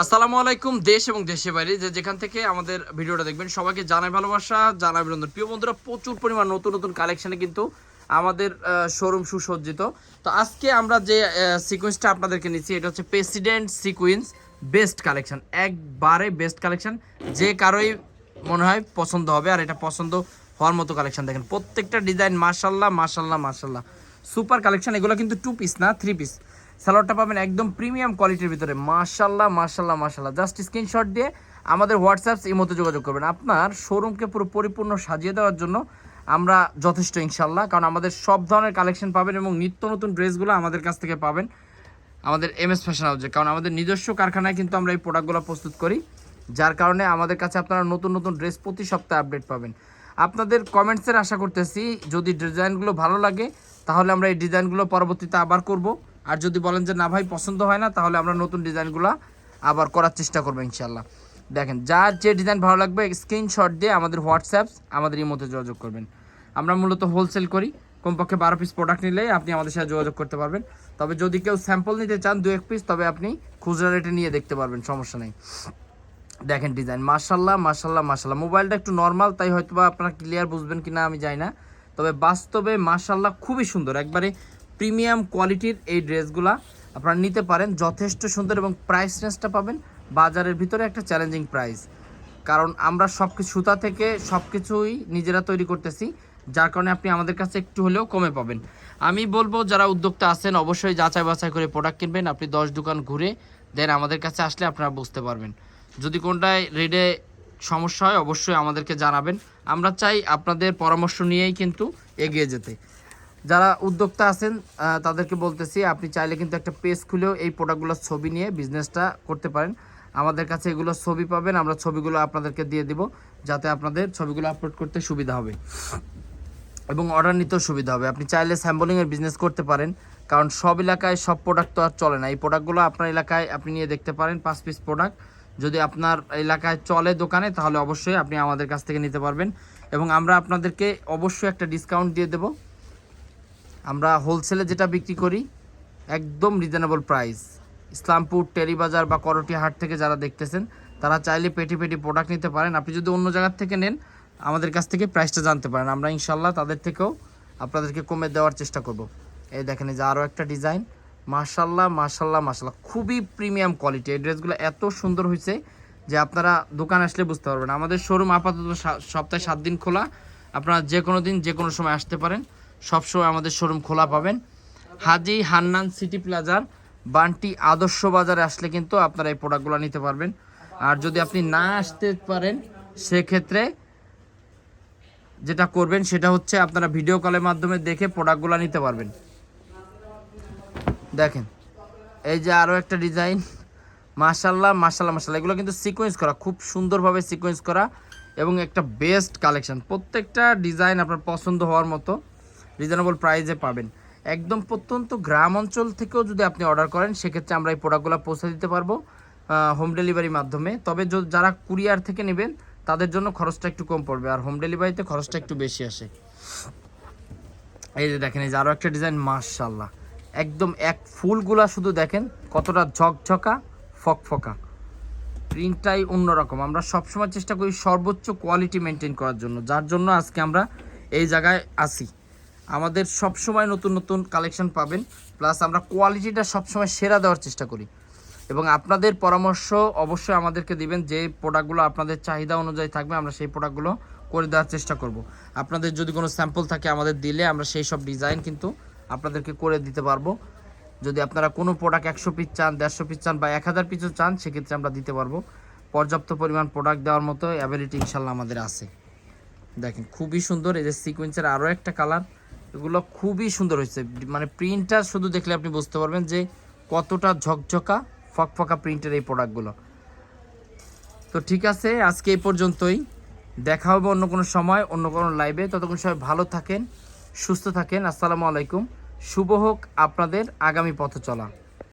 আসসালামু আলাইকুম, দেশ এবং দেশের বাইরে। যে যেখান থেকে আমাদের ভিডিওটা দেখবেন, সবাইকে জানাই ভালোবাসা, জানাই অভিনন্দন। প্রিয় বন্ধুরা, প্রচুর পরিমাণ নতুন নতুন কালেকশনে কিন্তু আমাদের শোরুম সুসজ্জিত। তো আজকে আমরা যে সিকোয়েন্সটা আপনাদেরকে নিচ্ছি, এটা হচ্ছে প্রেসিডেন্ট সিকোয়েন্স বেস্ট কালেকশন একবারে বেস্ট কালেকশন যে কারোই মনে হয় পছন্দ হবে, আর এটা পছন্দ হওয়ার মতো কালেকশন দেখেন। প্রত্যেকটা ডিজাইন মার্শাল্লাহ মার্শাল্লাহ মার্শাল্লাহ সুপার কালেকশন এগুলো কিন্তু টু পিস না থ্রি পিস সালোয়ারটা পাবেন একদম প্রিমিয়াম কোয়ালিটির ভিতরে। মার্শাল্লাহ মার্শাল্লাহ মার্শাল্লাহ জাস্ট স্ক্রিনশট দিয়ে আমাদের হোয়াটসঅ্যাপ এই মতো যোগাযোগ করবেন। আপনার শোরুমকে পুরো পরিপূর্ণ সাজিয়ে দেওয়ার জন্য আমরা যথেষ্ট ইনশাল্লাহ কারণ আমাদের সব ধরনের কালেকশন পাবেন এবং নিত্য নতুন ড্রেসগুলো আমাদের কাছ থেকে পাবেন আমাদের এম এস ফ্যাশন হাউসে কারণ আমাদের নিজস্ব কারখানায় কিন্তু আমরা এই প্রোডাক্টগুলো প্রস্তুত করি, যার কারণে আমাদের কাছে আপনারা নতুন নতুন ড্রেস প্রতি সপ্তাহে আপডেট পাবেন। আপনাদের কমেন্টসের আশা করতেছি, যদি ডিজাইনগুলো ভালো লাগে, তাহলে আমরা এই ডিজাইনগুলো পরবর্তীতে আবার করব। আর যদি বলেন যে, না ভাই, পছন্দ হয় না, তাহলে আমরা নতুন ডিজাইনগুলো আবার করার চেষ্টা করব ইনশাল্লাহ দেখেন, যার যে ডিজাইন ভালো লাগবে, স্ক্রিনশট দিয়ে আমাদের হোয়াটসঅ্যাপ, আমাদের এই মধ্যে যোগাযোগ করবেন। আমরা মূলত হোলসেল করি, কমপক্ষে বারো পিস প্রোডাক্ট নিলেই আপনি আমাদের সাথে যোগাযোগ করতে পারবেন। তবে যদি কেউ স্যাম্পল নিতে চান দু এক পিস তবে আপনি খুচরা রেটে নিয়ে দেখতে পারবেন, সমস্যা নেই। দেখেন ডিজাইন মার্শাল্লাহ মার্শাল্লাহ মার্শাল্লাহ মোবাইলটা একটু নর্মাল তাই হয়তো বা আপনারা ক্লিয়ার বুঝবেন কি না আমি জানি না। তবে বাস্তবে মার্শাল্লাহ খুবই সুন্দর। একবারে প্রিমিয়াম কোয়ালিটির এই ড্রেসগুলা আপনারা নিতে পারেন। যথেষ্ট সুন্দর এবং প্রাইস রেঞ্জটা পাবেন। বাজারের ভিতরে একটা চ্যালেঞ্জিং প্রাইস কারণ আমরা সব কিছু সুতা থেকে সব কিছুই নিজেরা তৈরি করতেছি। যার কারণে আপনি আমাদের কাছে একটু হলেও কমে পাবেন। আমি বলব, যারা উদ্যোক্তা আছেন, অবশ্যই যাচাই বাছাই করে প্রোডাক্ট কিনবেন। আপনি দশ দোকান ঘুরে দেন আমাদের কাছে আসলে আপনারা বুঝতে পারবেন। যদি কোনটায় রেডে সমস্যা হয়, অবশ্যই আমাদেরকে জানাবেন। আমরা চাই আপনাদের পরামর্শ নিয়েই কিন্তু এগিয়ে যেতে। যারা উদ্যোক্তা আছেন তাদেরকে বলতেছি, আপনি চাইলে কিন্তু একটা পেজ খুলেও এই প্রোডাক্টগুলোর ছবি নিয়ে বিজনেসটা করতে পারেন। আমাদের কাছে এগুলো ছবি পাবেন, আমরা ছবিগুলো আপনাদেরকে দিয়ে দিব, যাতে আপনাদের ছবিগুলো আপলোড করতে সুবিধা হবে। এবং অর্ডার নিতেও সুবিধা হবে। আপনি চাইলে স্যাম্পলিংয়ের বিজনেস করতে পারেন, কারণ সব এলাকায় সব প্রোডাক্ট তো আর চলে না। এই প্রোডাক্টগুলো আপনার এলাকায় আপনি নিয়ে দেখতে পারেন, পাঁচ পিস প্রোডাক্ট যদি আপনার এলাকায় চলে দোকানে, তাহলে অবশ্যই আপনি আমাদের কাছ থেকে নিতে পারবেন। এবং আমরা আপনাদেরকে অবশ্যই একটা ডিসকাউন্ট দিয়ে দেব। আমরা হোলসেলে যেটা বিক্রি করি, একদম রিজনেবল প্রাইস ইসলামপুর, টেরিবাজার বা করটি হাট থেকে যারা দেখতেছেন, তারা চাইলে পেটি পেটি প্রোডাক্ট নিতে পারেন। আপনি যদি অন্য জায়গার থেকে নেন, আমাদের কাছ থেকে প্রাইসটা জানতে পারেন। আমরা ইনশাল্লাহ তাদের থেকেও আপনাদেরকে কমে দেওয়ার চেষ্টা করব। এই দেখেন যে আরও একটা ডিজাইন মার্শাল্লাহ মার্শাল্লাহ মার্শাল্লাহ খুবই প্রিমিয়াম কোয়ালিটি এই ড্রেসগুলো এত সুন্দর হয়েছে যে আপনারা দোকান আসলে বুঝতে পারবেন। আমাদের শোরুম আপাতত সপ্তাহে সাত দিন খোলা। আপনারা যে কোনো দিন যে কোনো সময় আসতে পারেন। সবসময় আমাদের শোরুম খোলা পাবেন। হাজি হান্নান সিটি প্লাজার বান্টি আদর্শ বাজারে আসলে কিন্তু আপনারা এই প্রোডাক্টগুলো নিতে পারবেন। আর যদি আপনি না আসতে পারেন, সেক্ষেত্রে যেটা করবেন, সেটা হচ্ছে আপনারা ভিডিও কলের মাধ্যমে দেখে প্রোডাক্টগুলো নিতে পারবেন। দেখেন, এই যে আরও একটা ডিজাইন মাশাল্লাহ মাশাল্লাহ মাশাল্লাহ এগুলো কিন্তু সিকোয়েন্স করা, খুব সুন্দরভাবে সিকোয়েন্স করা এবং একটা বেস্ট কালেকশন প্রত্যেকটা ডিজাইন আপনার পছন্দ হওয়ার মতো। রিজনেবল প্রাইসে পাবেন। একদম প্রত্যন্ত গ্রাম অঞ্চল থেকেও যদি আপনি অর্ডার করেন, সেক্ষেত্রে আমরা এই প্রোডাক্টগুলো পৌঁছে দিতে পারব হোম ডেলিভারির মাধ্যমে। তবে যারা কুরিয়ার থেকে নেবেন, তাদের জন্য খরচটা একটু কম পড়বে। আর হোম ডেলিভারিতে খরচটা একটু বেশি আসে। এই যে দেখেন, এই যে আরও একটা ডিজাইন মাশাল্লাহ একদম এক ফুলগুলা শুধু দেখেন, কতটা ঝকঝকা, ফকফকা। প্রিন্টটাই অন্যরকম। আমরা সবসময় চেষ্টা করি সর্বোচ্চ কোয়ালিটি মেনটেন করার জন্য। যার জন্য আজকে আমরা এই জায়গায় আসি আমাদের সবসময় নতুন নতুন কালেকশন পাবেন প্লাস আমরা কোয়ালিটিটা সবসময় সেরা দেওয়ার চেষ্টা করি। এবং আপনাদের পরামর্শ অবশ্যই আমাদেরকে দিবেন যে প্রোডাক্টগুলো আপনাদের চাহিদা অনুযায়ী থাকবে, আমরা সেই প্রোডাক্টগুলো করে দেওয়ার চেষ্টা করব। আপনাদের যদি কোনো স্যাম্পল থাকে আমাদের দিলে আমরা সেই সব ডিজাইন কিন্তু আপনাদেরকে করে দিতে পারব। যদি আপনারা কোনো প্রোডাক্ট একশো পিস চান, দেড়শো পিস চান বা এক হাজার পিসও চান, সেক্ষেত্রে আমরা দিতে পারব। পর্যাপ্ত পরিমাণ প্রোডাক্ট দেওয়ার মতো অ্যাবিলিটি ইনশাল্লাহ আমাদের আছে। দেখেন, খুবই সুন্দর এই যে সিকোয়েন্সের আরও একটা কালার এগুলো খুবই সুন্দর হয়েছে। মানে প্রিন্টটা শুধু দেখলে আপনি বুঝতে পারবেন যে কতটা ঝকঝকা, ফকফকা প্রিন্টের এই প্রোডাক্টগুলো তো ঠিক আছে, আজকে এই পর্যন্তই। দেখা হবে অন্য কোনো সময়, অন্য কোনো লাইভে ততক্ষণ সবাই ভালো থাকেন, সুস্থ থাকেন। আসসালামু আলাইকুম। শুভ হোক আপনাদের আগামী পথ চলা